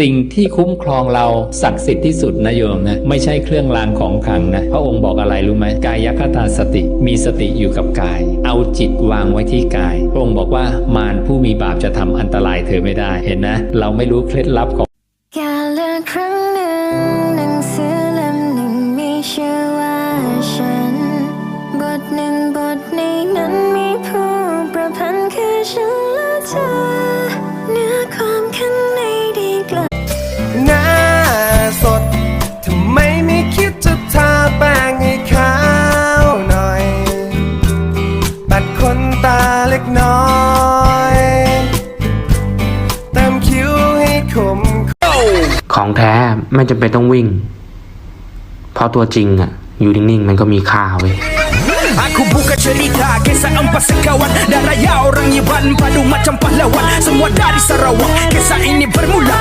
สิ่งที่คุ้มครองเราศักดิ์สิทธิ์ที่สุดนะโยมนะไม่ใช่เครื่องรางของขลังนะพระองค์บอกอะไรรู้ไหมกายคตาสติ มีสติอยู่กับกาย เอาจิตวางไว้ที่กาย พระองค์บอกว่ามารผู้มีบาปจะทำอันตรายเธอไม่ได้เห็นนะ เราไม่รู้เคล็ดลับของกาลครั้งหนึ่งหนังสือเล่มหนึ่งมีชื่อว่าฉันบทหนึ่งบทในนั้นมีผู้ประพันธ์คือฉันและเธอ เล็กน้อยเติมคิ้วให้คมของแท้ไม่จำเป็นต้องวิ่ง เพราะตัวจริงอะอยู่นิ่งๆ มันก็มีค่าเว้ย Aku buka cerita kisah empat sekawan Dan raya orang Iban padu macam pahlawan Semua dari Sarawak Kisah ini bermula